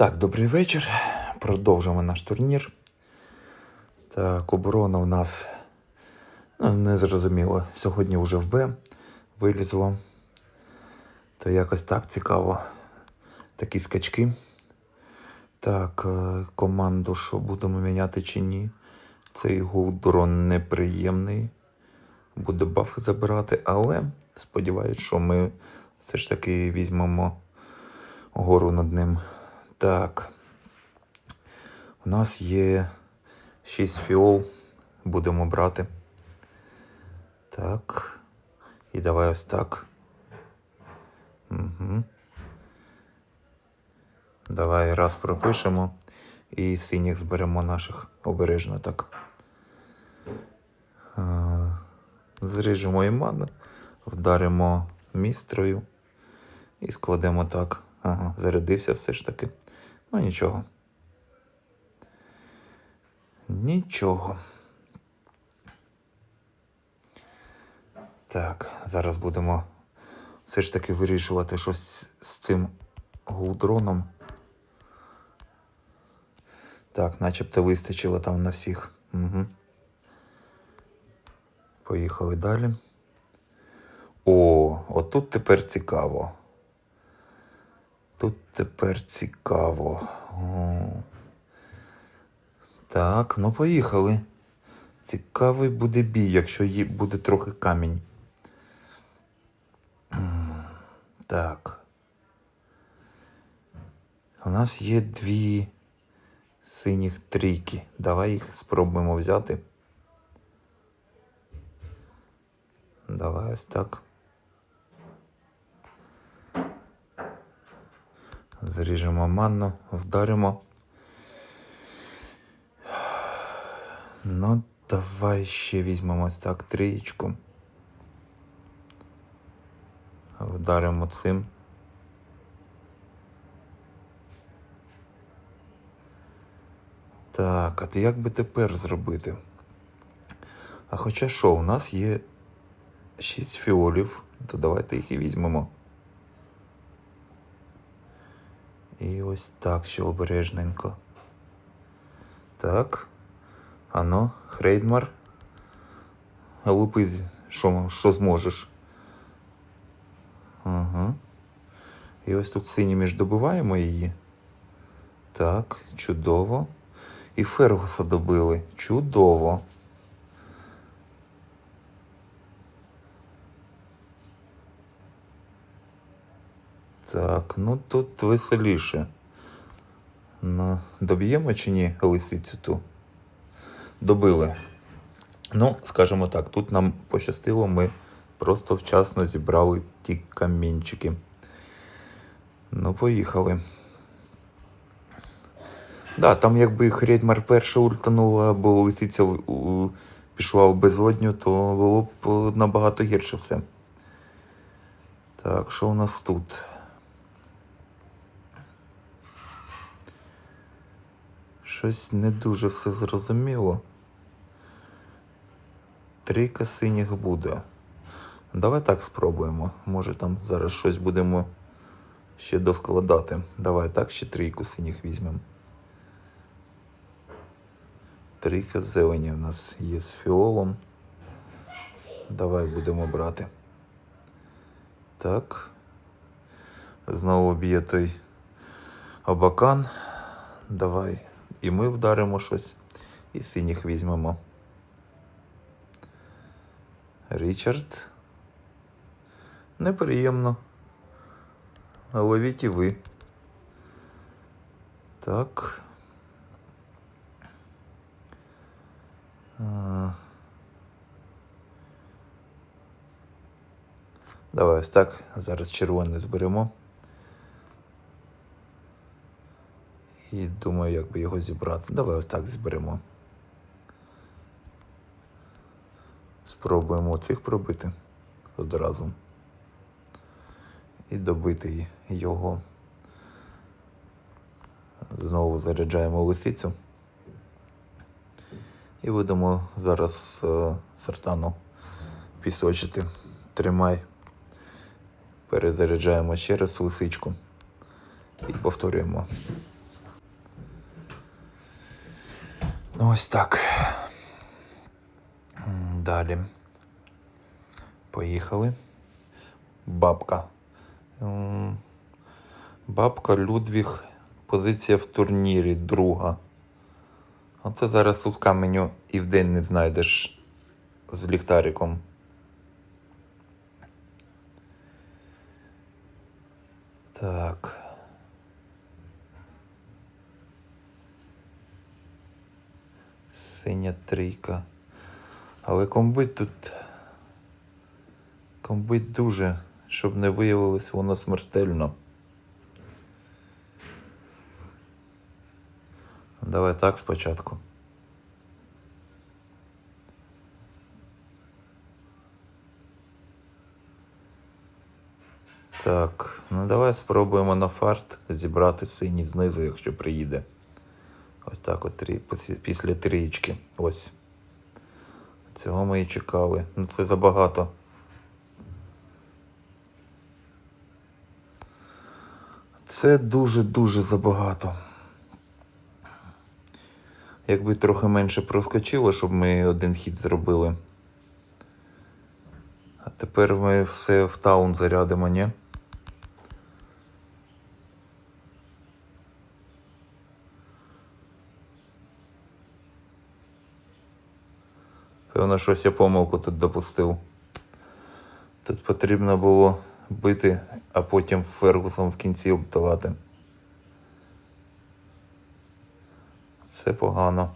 Так, добрий вечір. Продовжимо наш турнір. Так, оборона у нас ну, не зрозуміло. Сьогодні вже в Б вилізло. То якось так цікаво. Такі скачки. Так, е, команду, що будемо міняти чи ні. Цей гулдрон неприємний. Буде бафи забирати, але сподіваюсь, що ми все ж таки візьмемо гору над ним. Так. У нас є 6 фіол. Будемо брати. Так. І давай ось так. Угу. Давай раз пропишемо і синіх зберемо наших обережно так. Зріжемо імана, вдаримо містрою і складемо так. Ага, зарядився все ж таки. Ну нічого. Нічого. Так, зараз будемо все ж таки вирішувати щось з цим гулдроном. Так, начебто вистачило там на всіх. Угу. Поїхали далі. О, отут тепер цікаво. Тепер цікаво. О. Так, ну поїхали. Цікавий буде бій, якщо є, буде трохи камінь. Так. У нас є дві синіх трійки. Давай їх спробуємо взяти. Давай ось так. Зріжемо манну, вдаримо. Ну, давай ще візьмемо ось так трієчку. Вдаримо цим. Так, а ти як би тепер зробити? А хоча що, у нас є шість фіолів, то давайте їх і візьмемо. І ось так ще обережненько. Так. Ано, Хрейдмар. Лупи, що, що зможеш. Ага. І ось тут синіми ж добиваємо її. Так, чудово. І Фергуса добили. Чудово. Так, ну тут веселіше. Ну, доб'ємо чи ні лисицю ту? Добили. Ну, скажімо так, тут нам пощастило, ми просто вчасно зібрали ті камінчики. Ну, поїхали. Да, там якби Хрєдмар перша ультанула, або лисиця пішла в безодню, то було б е, набагато гірше все. Так, що у нас тут? Щось не дуже все зрозуміло. Трійка синіх буде. Давай так спробуємо. Може там зараз щось будемо ще доскладати. Давай так ще трійку синіх візьмемо. Трійка зелені в нас є з фіолом. Давай будемо брати. Так. Знову б'є той абакан. Давай. І ми вдаримо щось. І синіх візьмемо. Річард. Неприємно. Ловіть і ви. Так. Давай ось так. Зараз червоний зберемо. І думаю, як би його зібрати. Давай ось так зберемо. Спробуємо цих пробити одразу. І добити його. Знову заряджаємо лисицю. І будемо зараз е, сартану пісочити. Тримай. Перезаряджаємо ще раз лисичку. І повторюємо. Ну, ось так. Далі. Поїхали. Бабка. Бабка Людвіг. Позиція в турнірі, друга. Оце зараз сутка меню і вдень не знайдеш з ліхтариком. Так. Синя трійка. Але комбить тут. Комбить дуже, щоб не виявилось воно смертельно. Давай так спочатку. Так, ну давай спробуємо на фарт зібрати синій знизу, якщо приїде. Ось так от трі, після- трієчки. Ось. Цього ми і чекали. Ну це забагато. Це дуже-дуже забагато. Якби трохи менше проскочило, щоб ми один хід зробили. А тепер ми все в таун зарядимо, ні? Певно, щось я помилку тут допустив. Тут потрібно було бити, а потім Фергусом в кінці обдавати. Це погано.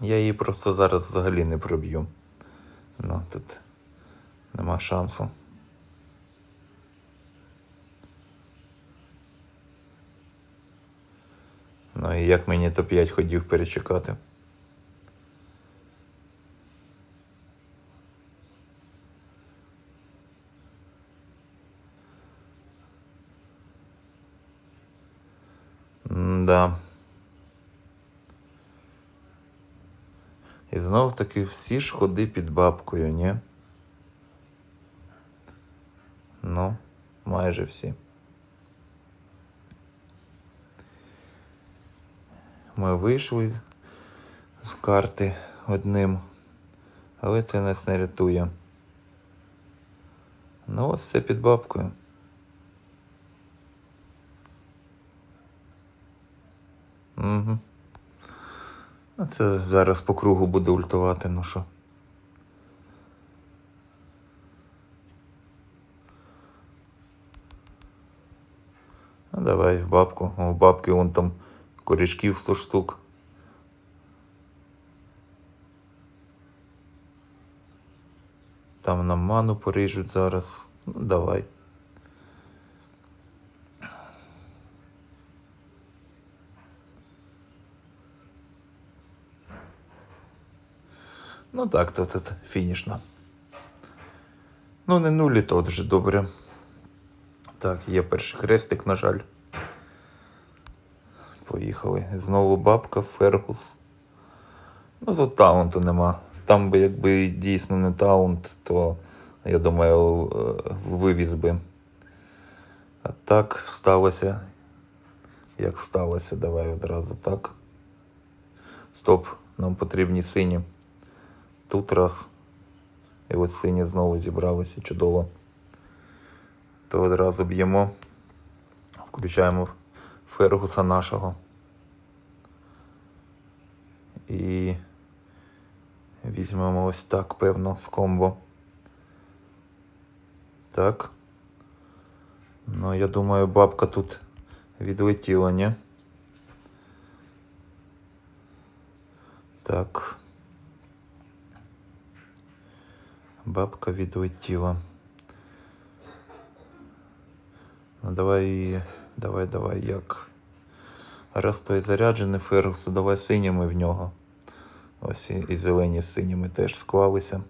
Я її просто зараз взагалі не проб'ю. Ну, тут нема шансу. Ну як мені то 5 ходів перечекати. Да. І знов таки всі ж ходи під бабкою, ні? Ну, майже всі. Ми вийшли з карти одним, але це нас не рятує. Ну, ось це під бабкою. Угу. Це зараз по кругу буде ультувати, ну що. Ну, давай в бабку. У бабки вон там корішків 100 штук. Там нам ману поріжуть зараз. Ну, давай. Ну так, то тут фінішно. Ну, не нулі, то вже добре. Так, є перший хрестик, на жаль. Поїхали. Знову бабка, Фергус. Ну, тут таунту нема. Там би якби дійсно не таунт, то я думаю, е, вивіз би. А так сталося. Як сталося, давай одразу так. Стоп, нам потрібні сині. Тут раз. І ось сині знову зібралися чудово. То одразу б'ємо. Включаємо Фергуса нашого. І візьмемо ось так, певно, з комбо. Так. Ну, я думаю, бабка тут відлетіла, ні? Так. Бабка відлетіла. Ну давай, давай, давай, як. Раз той заряджений Фергусу, давай синіми в нього. Ось і, і зелені з синіми теж склалися.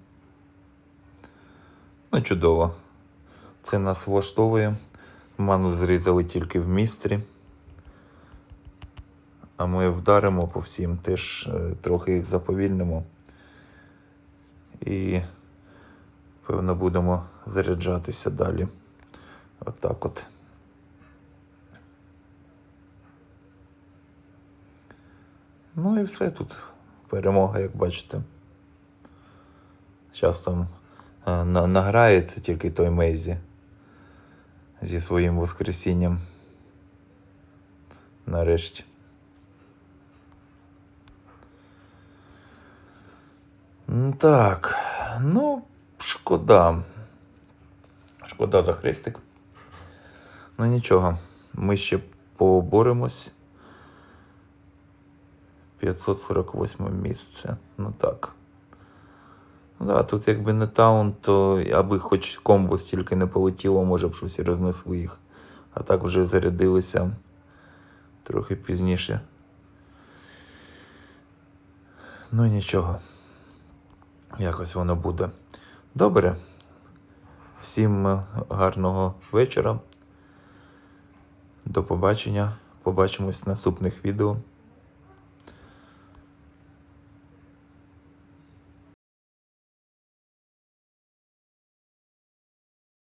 Ну, чудово. Це нас влаштовує. Ману зрізали тільки в містрі. А ми вдаримо по всім, теж е, трохи їх заповільнимо. І, певно, будемо заряджатися далі. Отак от. Ну і все тут. Перемога, як бачите. Зараз там е, на, награється тільки той Мейзі зі своїм воскресінням. Нарешті. Так, ну, шкода. Шкода за хрестик. Ну нічого, ми ще поборемось. 548 місце. Ну так. Ну да, тут якби не таун, то аби хоч комбо стільки не полетіло, може б щось і рознесли їх. А так вже зарядилися трохи пізніше. Ну нічого. Якось воно буде. Добре. Всім е, гарного вечора. До побачення. Побачимось в наступних відео.